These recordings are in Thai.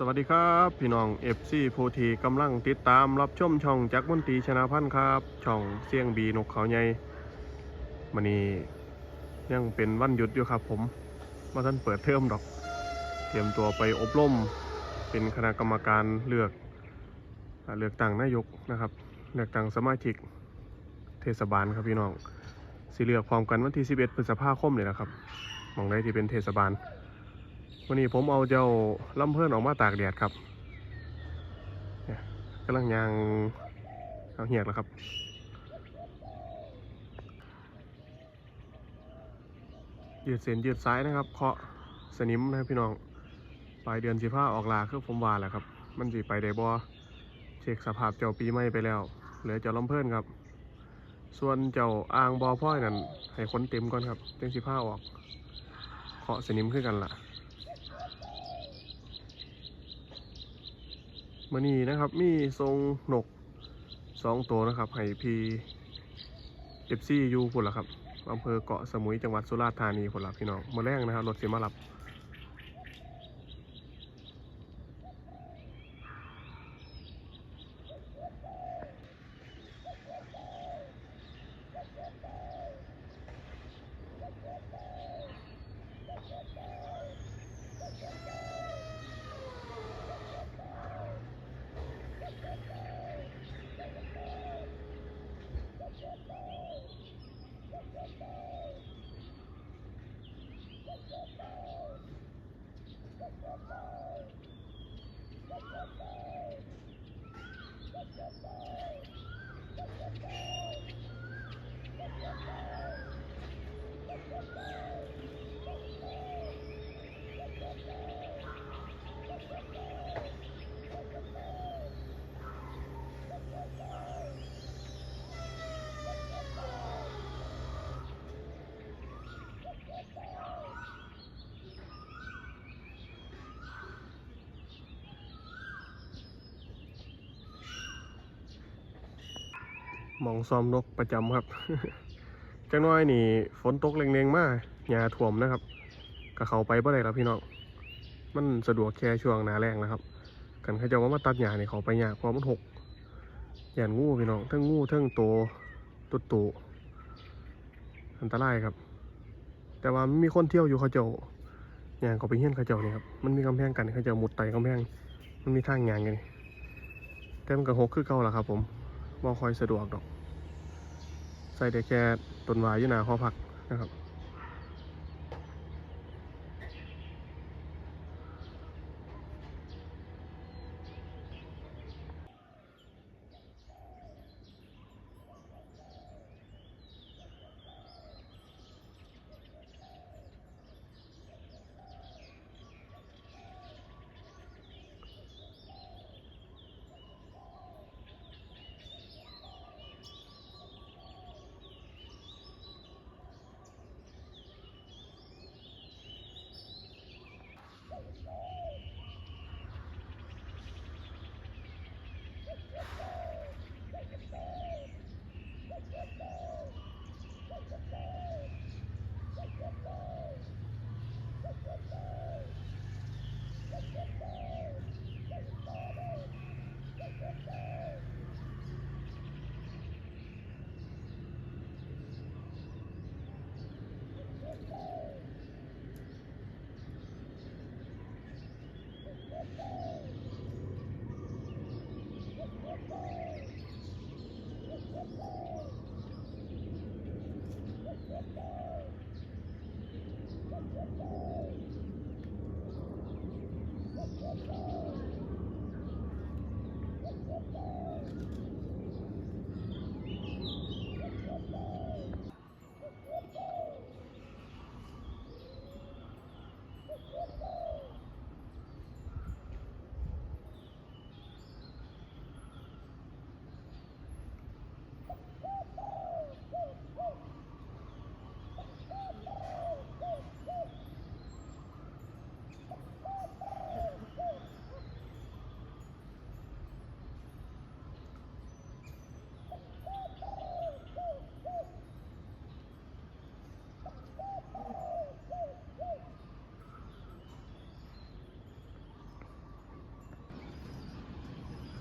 สวัสดีครับพี่น้องเอฟซีภูทีกำลังติดตามรับชมช่องจักรมนตรีชนะพันธ์ครับ ช่องเสียงบีนกเขาใหญ่มันนี้ยังเป็นวันหยุดอยู่ครับผมมาท่านเปิดเทอมดอก เตรียมตัวไปอบรมเป็นคณะกรรมการเลือกเลือกตั้งนายกนะครับ เลือกตั้งสมาชิกเทศบาลครับพี่น้องสิเลือกพร้อมกันวันที่ 11 พฤษภาคมเลยนะครับมองได้ที่เป็นเทศบาล วันนี้ผมเอาเจ้าลำเพิ่นออกมาตากแดดครับเนี่ยกำลังยางเอาเหียกแล้วครับยืดเส้นยืดซ้ายนะครับ เคาะสนิมนะพี่น้องปลายเดือนสิผ้าออกลาคือผมวาแหละครับ มันสิไปได้บ่เช็คสภาพเจ้าปีใหม่ไปแล้วเหลือเจ้าลำเพิ่นครับ ส่วนเจ้าอ่างบอพ่อยนั่นให้ค้นเต็มก่อนครับจังสิผ้าออกเคาะสนิมขึ้นกันล่ะ มานี่นะครับ มีทรงนกสองตัวนะครับให้พีเอฟซียูพุ่นละครับอำเภอเกาะสมุยจังหวัดสุราษฎร์ธานีพุ่นละพี่น้องมาแรงนะครับรถเสียมารับ มองซ้อมนกประจำครับจังน้อยนี่ฝนตกแรงๆมากหญ้าท่วมนะครับก็เข้าไปบ่ได้ครับพี่น้องมันสะดวกแค่ช่วงหนาแรงนะครับ กันเขาเจะว่ามาตัดหญ้านี่เขาไปยากเพราะมันหกหย่านงูพี่น้องทั้งงูทั้งโตตุดตูอันตรายครับ แต่ว่ามันมีคนเที่ยวอยู่เขาเจ้าย่างเขาไปเฮี้ยนเขาเจ้านี่ครับมันมีกำแพงกันเขาเจ้ามุดไต่กำแพงมันมีทางยางกันนี่แต่มันก็หกคือเก่าแหละครับผม บ่ค่อยสะดวกดอก ใส่แต่แค่ต้นไม้อยู่หน้าหอพักนะครับ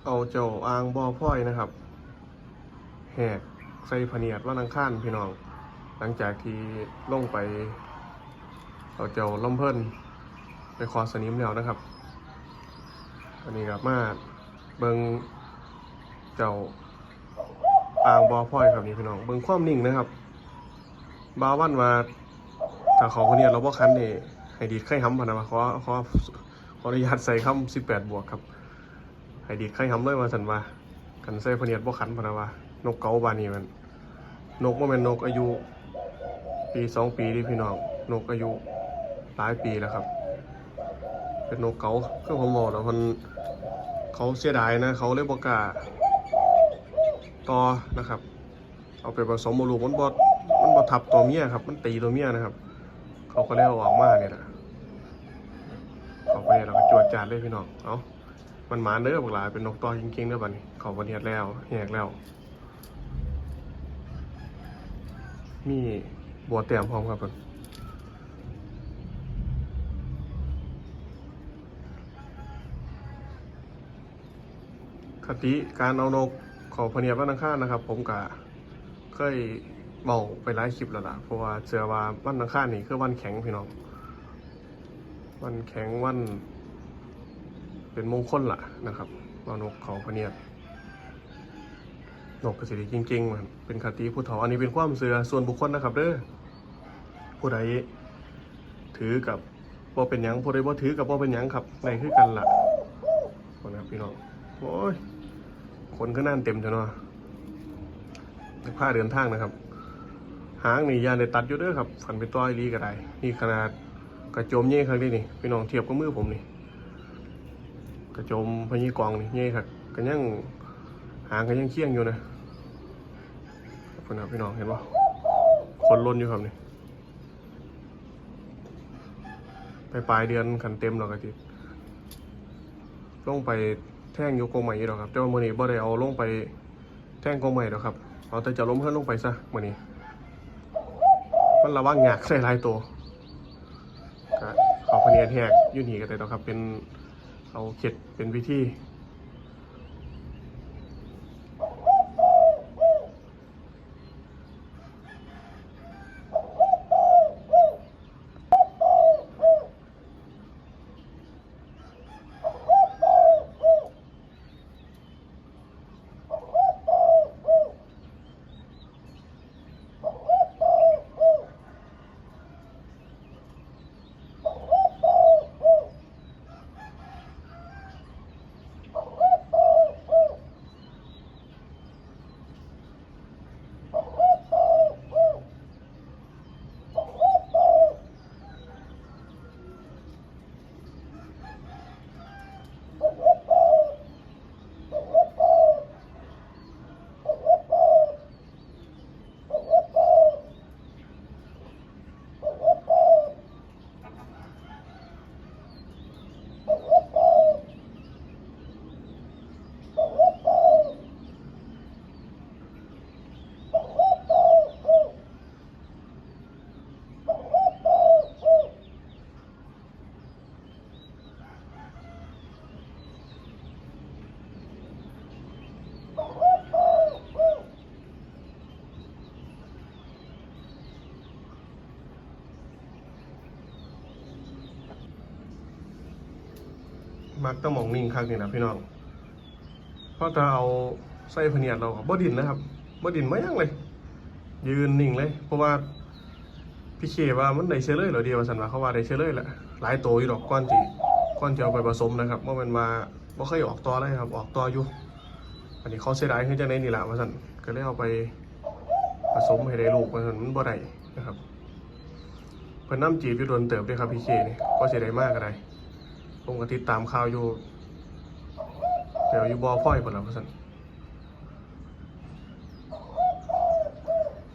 เอาเจ้าอ่างบอพ่อยนะครับ แหกใส่พะเนียดว่านังข้านพี่น้อง หลังจากที่ลงไปเอาเจ้าล่มเพิ่นไปคอสนิมแล้วนะครับ อันนี้ครับมาเบิงเจ้าอ่างบอพ่อยครับนี่พี่น้องเบิงความนิ่งนะครับ บาวันว่าถ้าเขาคนเนี้เราบ่คันนี่ให้ดีดไข่ห้ำพะนะมาขอขอขออนุญาตใส่คำสิบแปดบวกครับ ให้ดีดไข่ห้ำเลยมาสันว่ากันใส่พเนียดบ่คันพะนะว่านกเกาบานนี้มัน นกว่าเป็นนกอายุ ปีสองปีที่พี่น้อง นกอายุหลายปีแล้วครับ เป็นนกเกาคือผมบอกแล้วมันเขาเสียดายนะ เขาเลยบอกกาต่อนะครับ เอาไปผสมบลูมันบดมันบดทับตัวเมียครับ มันตีตัวเมียนะครับ เขาก็เลยเอาออกมาเนี่ยนะเขาไปเราก็จวดจาดเลยพี่น้อง เอา มันหมาเด้อบักหลายเป็นนกต่อจริงๆเด้อบัดนี้เขาบันเทียดแล้วแหกแล้ว มีบัวเตียมพร้อมครับเพิ่นคติการเอานกของพเนียดวันอังคารนะครับ ผมกะเคยเมาไปหลายคลิปแล้วล่ะเพราะว่าเชื่อว่าวันอังคารนี่คือวันแข็งพี่น้อง วันแข็งวัน เป็นมงคลล่ะนะครับเอานกเขาพเนียดนกกระสีดีจริงๆมันเป็นคติผู้เฒ่าอันนี้เป็นความเสือส่วนบุคคลนะครับเด้อผู้ใดถือกับบ่เป็นยังผู้ใดบ่ถือกับบ่เป็นยังครับในคือกันล่ะคนนะครับพี่น้องโอ้ยคนก็นั่นเต็มเถอะเนาะผ้าเดินทางนะครับ หางนี่ยานได้ตัดอยู่เด้อครับฝันไปต้อยลีก็ได้นี่ขนาดกระโจมเย่ครับนี่นี่พี่น้องเทียบกับมือผมนี่ กระโจมพญีกองนี่เย่ครับก็ยังหางก็ยังเคี่ยงอยู่นะคุณครับพี่น้องเห็นปะคนล้นอยู่ครับนี่ไปปลายเดือนขันเต็มหรอกอาทิตย์ลงไปแท่งอยกกใหม่หรอกครับแต่ว่ามื่อนี้บ่ได้เอาลงไปแท่งโกใหม่หรอกครับเอาแต่จะล้มเพื่อนลงไปซะมื่อนี้ มันระวังหยากใส่ลายตัวเขาพะเนียดแหกยุ่หนีกันแต่ต้องครับเป็น เอาเข็ดเป็นวิธี มักต้องมองนิ่งครั้งนี้นะพี่น้องเพราะถ้าเอาใส่พเนียดเราบ่ดินนะครับบ่ดินไมายังเลย ยืนนิ่งเลย เพราะว่าพี่เคว่ามันได้เชื้อเลยเหรอเดียวสันว่าเขาว่าได้เชื้อเลยแหละหลายตัวอยู่ดอกก้อนจีก้อนจะเอาไปผสมนะครับว่ามันมาบ่เคยออกตัวเลยครับ ออกตัวอยู่ อันนี้เขาเสียดายคือจะในนี่แหละว่าสันก็เลยเอาไปผสมให้ได้ลูกว่าสันมันบ่ได้นะครับเพิ่นน้ำจีบอยู่โดนเติบด้วยครับพี่เคนี่ก็เสียดายมากก็ได้ ผมก็ติดตามข่าวอยู่เดี๋ยวอยู่บอพ่อยหมดแล้วพ่อสัน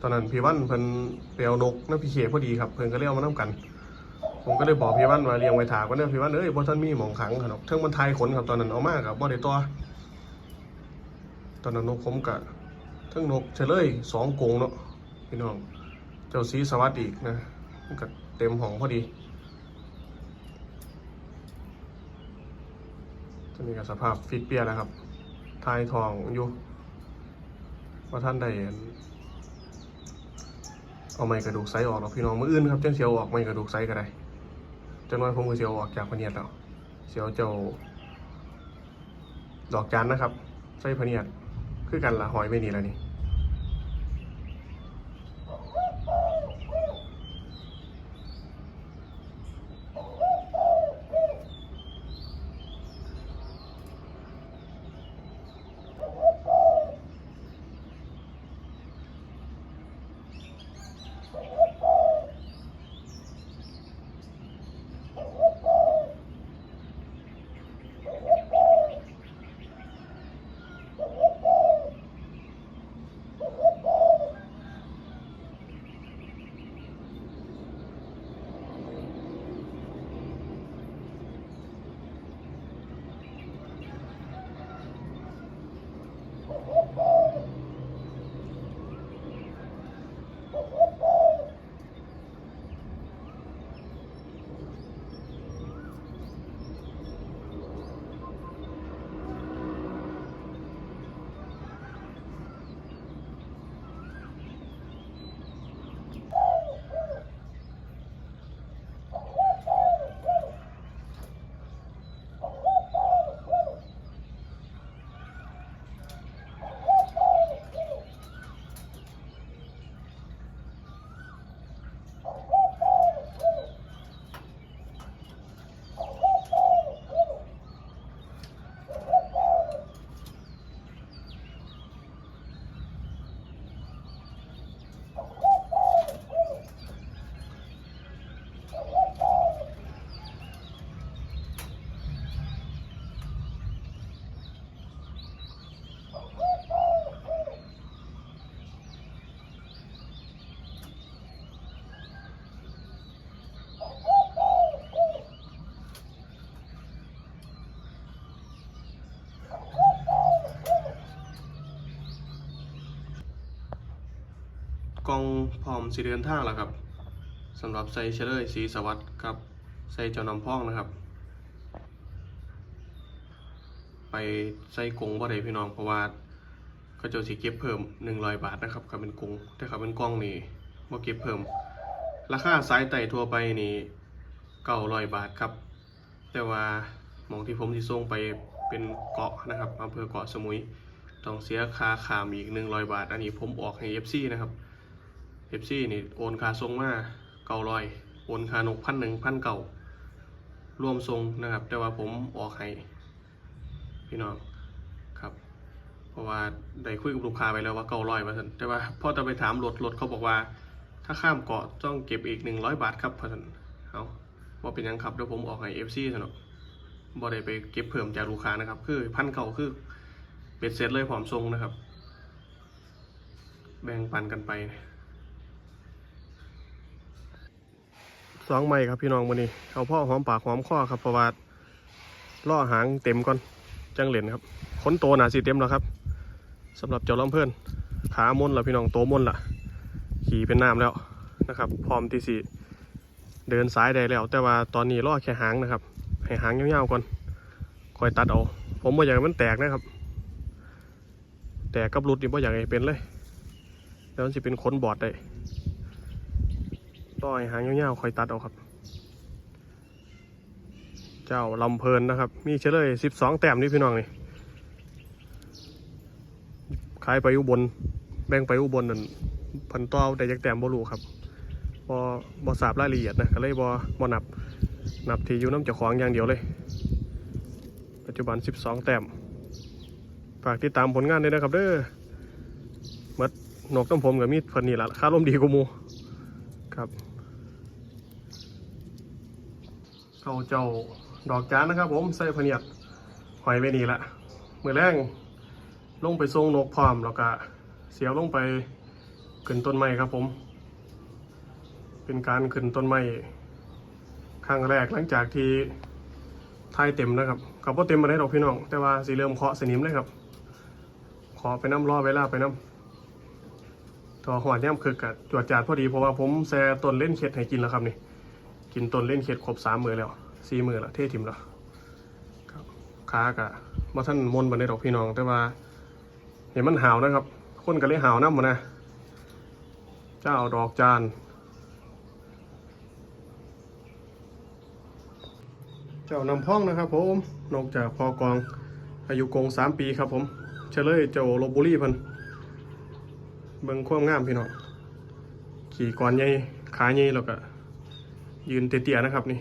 ตอนนั้นพี่วันเพิ่นไปเอานกน้ำพี่เขพอดีครับเพิ่นก็เลยเอามาน้ำกัน ผมก็เลยบอกพี่วันว่าเลี้ยงไว้ถากว่าเนี่ยพี่วันเอ้ยบ่ท่านมีหมองขังครับเทิงมันทายขนครับตอนนั้นเอามากครับบ่ได้ตัวตอนนั้นนกผมกะเทิงนกเฉลยสองกงเนาะพี่น้องเจ้าสีสวัสดิ์อีกนะมันก็เต็มห้องพอดี ตัวนี้ก็สภาพฟิตเปียแล้วครับทายทองอยู่ว่าท่านใดอันเอาไม้กระดูกไซออกหรอพี่น้องมืออื่นครับเจ้าเสียวออกไม้กระดูกไซก็ได้จังน้อยผมก็เสียวออกจากพเนียดแล้วเสียวเจ้าดอกจันนะครับไส้พเนียดคือกันละหอยไม่นี่แล้วนี่ สีเดินทางแล้วครับสำหรับใส่เชลเลอร์สีสวัสดิ์กับใส่เจ้าน้ำพองนะครับ ไปใส่กงบ่ได้พี่น้องเพราะว่าเขาเจะสิเก็บเพิ่ม100บาทนะครับถ้าเป็นกงแต่ถ้าเป็นกล้องนี่บ่เก็บเพิ่ม ราคาสายไต่ทั่วไปนี่900บาทครับ แต่ว่ามองที่ผมที่ส่งไปเป็นเกาะนะครับอำเภอเกาะสมุยต้องเสียค่าขามอีก100บาท อันนี้ผมออกให้ FC นะครับ FC นี่โอนคาส่งมา900โอนค่านกพันหนึ่งพันเก่ารวมส่งนะครับ แต่ว่าผมออกให้พี่น้องครับเพราะว่าได้คุยกับลูกค้าไปแล้วว่า900มาสันแต่ว่าพอจะไปถามรถรถเขาบอกว่า ถ้าข้ามเกาะต้องเก็บอีก100บาทครับพสันเอาว่าเป็นยังครับเดี๋ยวผมออกให้ FC สนอกบ่ได้ไปเก็บเพิ่มจากลูกค้านะครับ คือพันเก่าคือเป็ดเสร็จเลยพร้อมทรงนะครับ แบ่งปันกันไป สองไม้ครับพี่น้องวันนี้เอาพ่อหอมปากหอมคอครับเพราะว่าล่อหางเต็มก่อนจังเหรียญครับขนโตหนาสีเต็มแล้วครับสำหรับเจ้าล้อมเพื่อนขามนแล้วพี่น้องโตมนละขี่เป็นน้ำแล้วนะครับ พร้อมที่สีเดินสายได้แล้ว แต่ว่าตอนนี้ล่อแค่หางนะครับให้หางยาวๆก่อนคอยตัดเอาผมไม่อยากให้มันแตกนะครับ แตกกับรุดนี่ไม่อยากให้เป็นเลยแล้วมันจะเป็นขนบอดได้ ต่อยหางยาวๆคอยตัดเอาครับ เจ้าลำเพลินนะครับ มีเฉลยสิบสองแต้มนี่พี่น้องนี่ขายไปอุบลแบ่งไปอุบลนั่นพันต่อแต่ยักแต้มบ่รู้ครับบอบอสาบรายละเอียดนะก็เลยบอบอนับนับที่อยู่น้ำเจ้าของอย่างเดียวเลย ปัจจุบันสิบสองแต้มฝากติดตามผลงานด้วยนะครับเด้อเมดนกต้มผมกับมีดเพิ่นนี่ละค่าร่มดีกูมูครับ เอาเจ้าดอกจานนะครับ ผมใส่พเนียดหอยไว้นี่ละมือแรงลงไปทรงนกพร้อมแล้วก็เสียวลงไปขึ้นต้นไม้ครับผม เป็นการขึ้นต้นไม้ครั้งแรกหลังจากที่ทายเต็มนะครับกับว่าเต็มมาได้ดอกพี่น้อง แต่ว่าสีเริ่มเคาะสนิมเลยครับขอไปน้ำรอเวลาไปน้ำตัวหอดย่ำคึกกับจวดจาดพอดีเพราะว่าผมแซ่ต้นเล่นเข็ดให้กินแล้วครับนี่ กินต้นเล่นเข็ดครบสามมือแล้วสี่มือแล้วเท่ทิมแล้วครับค้ากะบ่ท่านมนบันไดดอกพี่น้องแต่ว่าเห็นมันหาวนะครับ คนก็เลยหาวน้ำมานะ เจ้าดอกจาน เจ้านำพ้องนะครับผมนอกจากพอกองอายุกงสามปีครับผมเฉลยเจ้าลบบุรีเพิ่นเบิ่งความงามพี่น้องขี่ก่อนใหญ่ขาใหญ่แล้วก็ ยืนเตี้ยๆนะครับนี่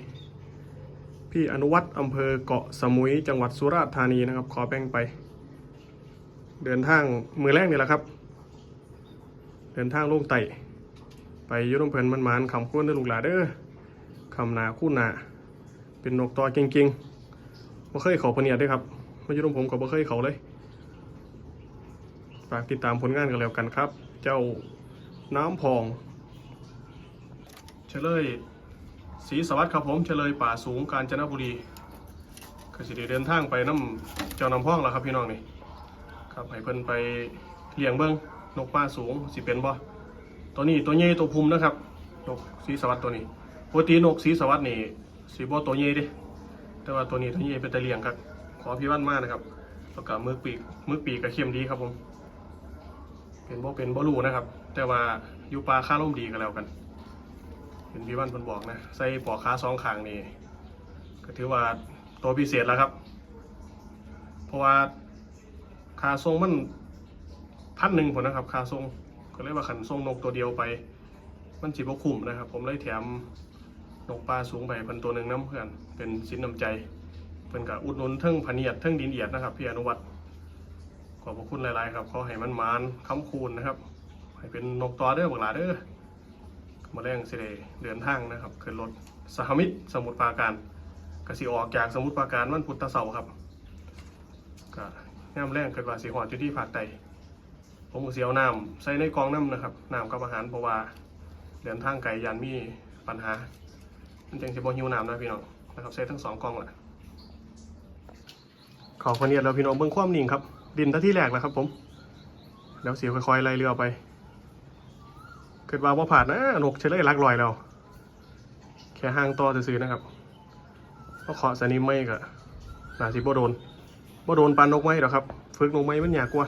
พี่อนุวัฒน์อำเภอเกาะสมุยจังหวัดสุราษฎร์ธานีนะครับ ขอแบ่งไป เดินทางมือแรกนี่แหละครับ เดินทางลงไต่ไปยุน้ำเพลินมันมานๆคำคุ้นเด้อลูกหลาเด้อคำหนาคู่หนาเป็นนกตัวเก่งๆบ่เคยเขาพเนียดด้วยครับมาอยุน้ำผมก็บ่เคยเขาเลยฝากติดตามผลงานกันแล้วกันครับ เจ้าน้ำพองเฉลย ศรีสวัสดิ์ครับผมเฉลยป่าสูงกาญจนบุรีก็สิได้เดินทางไปน้ำเจ้าน้ำพองแล้วครับพี่น้องนี่ครับให้เพิ่นไปเลี้ยงเบิ้งนกป่าสูงสิเป็นบ่ตัวนี้ตัวใหญ่ตัวภูมินะครับนกสีสวัสดิ์ตัวนี้ปกตินกสีสวัสดิ์นี่สีบ่ตัวใหญ่ดิแต่ว่าตัวนี้ตัวใหญ่เป็นตะเลียงครับขอพี่วันมากนะครับแล้วก็มือปีกมือปีกก็เข้มดีครับผมเป็นบ่เป็นบ่รูนะครับ แต่ว่าอยู่ป่าค่าร่มดีก็แล้วกัน เป็นพี่วันเพิ่นบอกนะใส่ปอกขาสองข้างนี่ก็ถือว่าตัวพิเศษแล้วครับ เพราะว่าค่าส่งมันพันหนึ่งผลนะครับค่าส่งก็เลยว่าขันส่งนกตัวเดียวไป มันจีบคุ้มนะครับ ผมเลยแถมนกปลาสูงไปพันตัวหนึ่งน้ำเพื่อนเป็นสินน้ำใจเพื่นกับอุดหนุนเทิงพเนียดเทิงดินเอียดนะครับพี่อนุวัตรขอบพระคุณหลาย ๆ ครับขอให้มันมานค้ำคูณนะครับ ให้เป็นนกตัวเด้อบักหลาเด้อ มาแรงสิเดเดินทางนะครับขึ้นรถสหมิตรสมุทรปราการกสิออกจากสมุทรปราการวันพุธเสาร์ครับก็ย่ำแรงเกิดว่าสีหอดอยู่ที่ภาคใต้ผมเสียวน้ำใส่ในกองน้ำนะครับน้ำกับอาหารเพราะว่าเดินทางไกลยันมีปัญหามันจังสิบ่หิวน้ำนะพี่น้องนะครับใส่ทั้งสองกองแหละขอคนเนียดแล้วพี่น้องเบิ่งความนิ่งครับดินท่าที่แรกแล้วครับผม แล้วเสียวค่อยๆไล่เรือไป เกิดว่าว่าผ่านนะหนกเฉลยลักลอยแล้วแค่ห้างต่อซื้อนะครับเพราะเคาะสนิมไม่ก็น่าสิบ่โดนบ่โดนปันนกไม้หรอครับ ฝึกนกไม้มันยากกว่า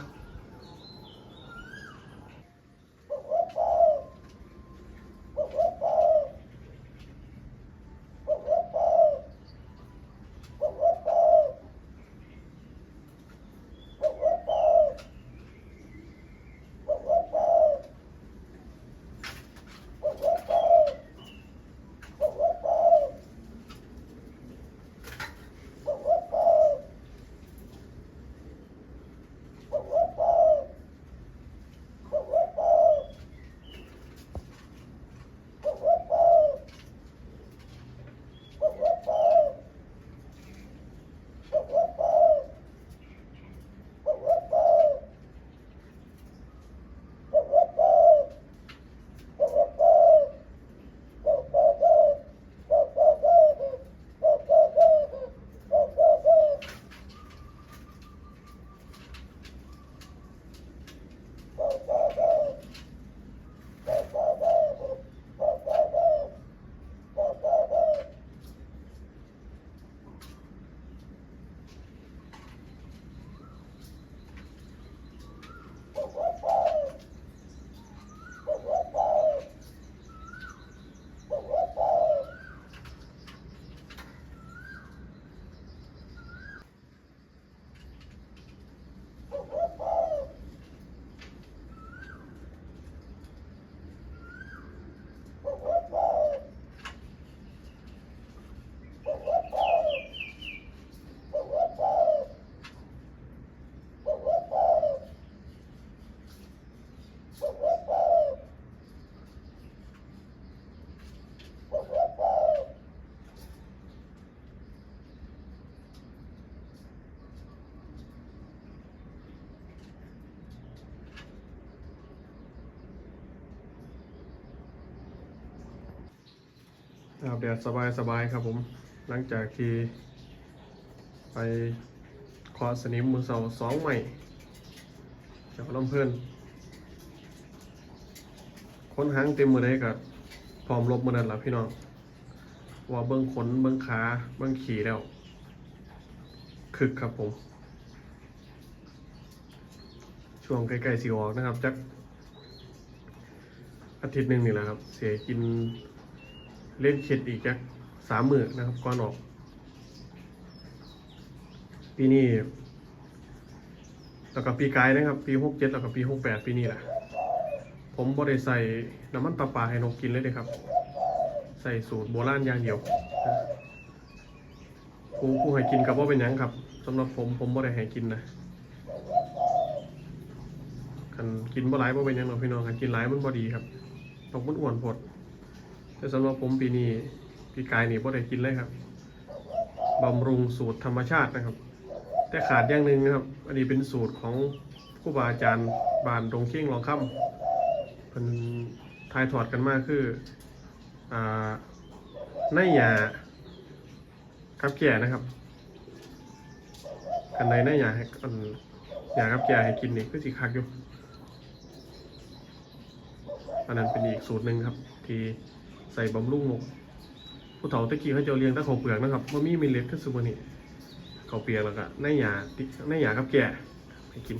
อาบแดดสบายสบายๆครับผม หลังจากที่ ไปเคอสนิมมือเสาสองใหม่จากลำเพื่อนค้นหางเต็มมือได้กับพร้อมลบมือนั่นแหละพี่น้อง ว่าเบิ้งขนเบิ้งขาเบิ้งขี่แล้ว คึกครับผม ช่วงใกล้ๆสิออกนะครับจักอาทิตย์หนึ่งนี่แหละครับ เสียกิน เล่นเข็ดอีกจักสามหมื้อนะครับก่อนออก ปีนี้แล้วก็ปีกายนะครับ ปีหกเจ็ดแล้วก็ปีหกแปดปีนี้แหละผมบ่ได้ใส่น้ำมันปลาปลาให้นกกินเลยเลยครับ ใส่สูตรโบราณอย่างเดียวกูกูให้กินกับว่าเป็นยังครับสำหรับผมผมบ่ได้ให้กินนะกันกินบ่หลายบ่เป็นยังหรอกพี่น้องกันกินหลายมันบ่ดีครับตกมันอ้วนพด แต่สำหรับผมปีนี้ปีกายนี่บ่ได้กินเลยครับบำรุงสูตรธรรมชาตินะครับ แต่ขาดอย่างหนึ่งนะครับ อันนี้เป็นสูตรของครูบาอาจารย์บานดงเข่งรองค่ำเป็นทายถอดกันมากคืออ่าในยากับแก่นะครับกันในในยาให้อันยากับแก่ให้กินนี่คือสีคักอยู่อันนั้นเป็นอีกสูตรหนึ่งครับที่ ใส่บำรุงนกผู้เฒ่าตะกี้เขาจะเลี้ยงตะเขาวเปลือกนะครับว่ามีมิเล็ดขึ้นสุวรรนี่เขาเปลือกแล้วก็ในหยาในยากับแก่ให้กิน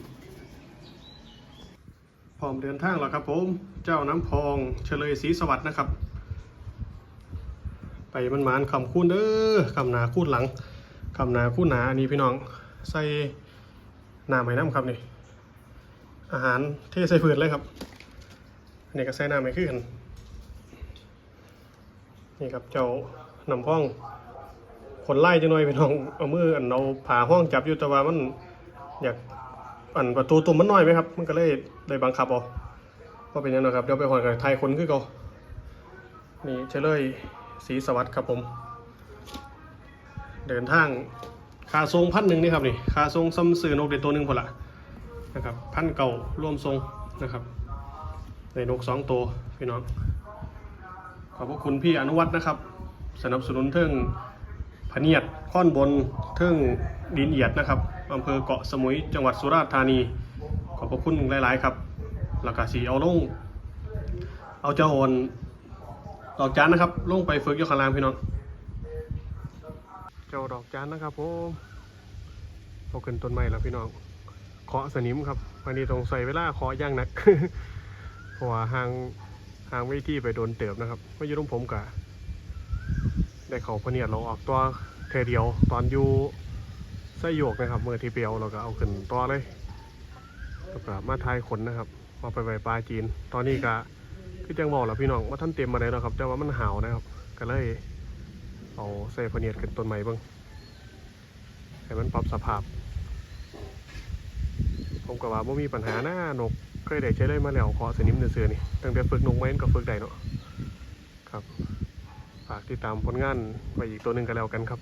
พร้อมเดินทางแล้วครับผม เจ้าน้ำพองเฉลยศรีสวัสดนะครับ ไปมันมานคำคูณเด้อคำหนาคูณหลังคำหนาคูณหนาอันนี้พี่น้องใส่น้ำให้น้ำครับนี่อาหารเทใส่เพื่อนเลยครับอันนี้ก็ใส่น้ำให้ขึ้น นี่ครับเจ้าน้ำพองขนไล่จะหน่อยพี่น้องเอามืออันเอาผ่าห้องจับอยู่แต่ว่ามันอยากอันประตูตุ่มมันน้อยไหมครับ มันก็เลยเลยบังคับเอาว่าเป็นอยังไงครับเดี๋ยวไปหอยกับไทยคนขึ้นเขานี่เฉลยศรีสวัสดิ์ครับผม เดินทางคาทรงพันหนึ่งนี่ครับนี่คาทรงซ้ำซื้อนกเด็ดตัวหนึ่งพอละนะครับพันเก่าร่วมทรงนะครับในนกสองตัวพี่น้อง อบพระคุณพี่อนุวัฒน์นะครับ สนับสนุนเทิงพเนียดค่อนบนเทิงดินเอียดนะครับอำเภอเกาะสมุยจังหวัดสุราษฎร์ธานี ขอบพระคุณหลาย ๆ ครับแล้วก็สีเอาลง เอาเจ้าโอนดอกจานนะครับ ลงไปฝึกอยกขาลางพี่น้องเจ้าดอกจานนะครับผมเอาขึ้นต้นไม้แล้วพี่น้องเคาะสนิมครับวันนี้ต้องใส่เวลาเคาะย่างหนักเพราะว่าห่าง ห่างเวทีไปโดนเติบนะครับไม่อยุ่ตรงผมกะได้เขาพเนียดเราออกตัวเทเดียวตอนอยู่ไส้โยกนะครับเมื่อที่เปียวเราก็เอาขึ้นตัวเลยแล้วก็มาทายขนนะครับมาไปไว้ปลาจีน ตอนนี้ก็คือจังบอกแหล้วพี่น้องว่าท่านเต็มมาเลยนะครับแต่ว่ามันหาวนะครับก็เลยเอาใส่พเนียดขึ้นต้นไม้บ้างให้มันปรับสภาพ ผมก็ว่าไม่มีปัญหาหน้านก เคยได้ใช้เลยมาแล้วขอสนิมเสือนี่ตั้งแต่ฝึกนกไว้ก็ฝึกได้เนาะครับฝากติดตามผลงานไปอีกตัวหนึ่งกันแล้วกันครับ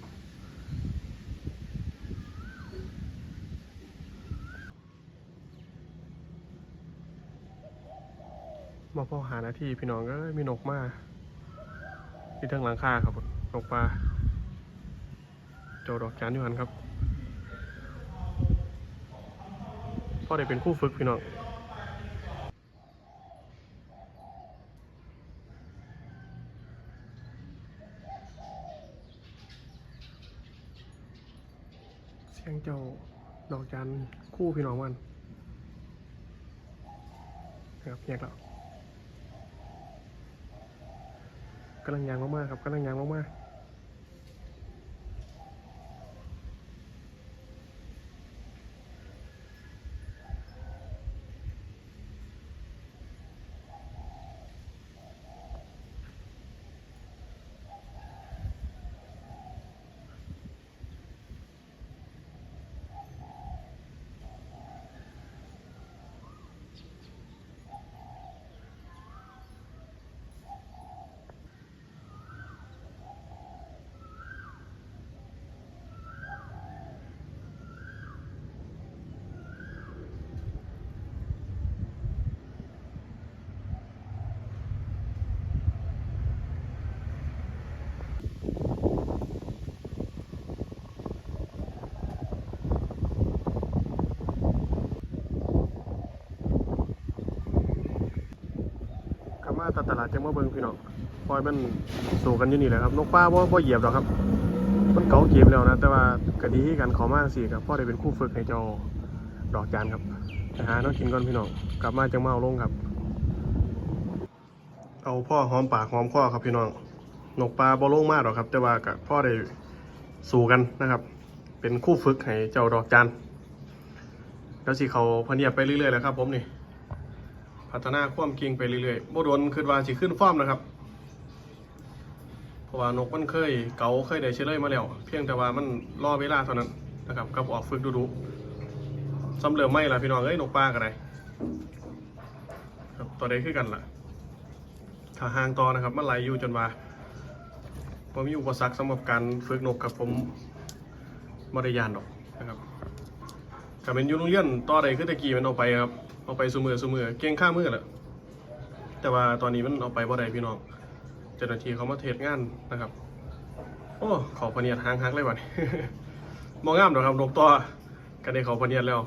มาพอหาหน้าที่พี่น้องก็มีนกมาที่ทั้งหลังคาครับนกปลาโจดอกจานอยู่หันครับพ่อได้เป็นคู่ฝึกพี่น้อง เจ้าดอกจันคู่พี่น้องมันครับแยกแล้วกำลังยางมากๆครับกำลังยางมากๆ ตัดตลาดจังมาเบิงพี่น้องปล่อยมันสู่กันอยู่นี่แหละครับนกป้าบ่บ่เหยียบหรอกครับ มันเก่าเกมแล้วนะ แต่ว่ากะดีคือกันเขอมาสิครับพ่อได้เป็นคู่ฝึกให้เจ้าดอกจานครับไปหาน้องกินก่อนพี่น้องกลับมาจังมาเอาลงครับ เอาพ่อหอมปากหอมคอครับพี่น้องนกปลาบอลงมากหรอกครับ แต่ว่ากับพ่อได้สู่กันนะครับ เป็นคู่ฝึกให้เจ้าดอกจันแล้วสิเขาพเนียบไปเรื่อยๆแล้วครับ ผมนี่ พัฒนาความเก่งไปเรื่อยๆบ่โดนขึ้นว่าสิขึ้นฟอร์มนะครับ เพราะว่านกมันเคยเก่าเคยได้เชลยมาแล้ว เพียงแต่ว่ามันรอเวลาเท่านั้นนะครับกับออกฝึกดูๆซ้ำเหลือไม่ล่ะพี่น้องเอ้ยนกปลากันไดครับตัวใดคือกันล่ะ ถ้าห่างต่อนะครับมันไหลอยู่จนว่าผมมีอุปสรรคสำหรับการฝึกนกกับผมบริยานดอกนะครับกับเป็นอยูโรงเรียนต่อใดคือตะกี้มันเอาไปครับ เอาไปสมือสมือเก่งข้ามือแหละแต่ว่าตอนนี้มันเอาไปบ่ได้พี่น้องเจ้าหน้าที่เขามาเทศงานนะครับ โอ้ขอพเนียดหางฮักเลยวันมองงามเดอกครับนกต่อกันได้ขอพเนียดแล้ว